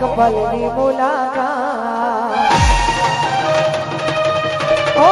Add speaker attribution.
Speaker 1: કપલની મુલાકાત ઓ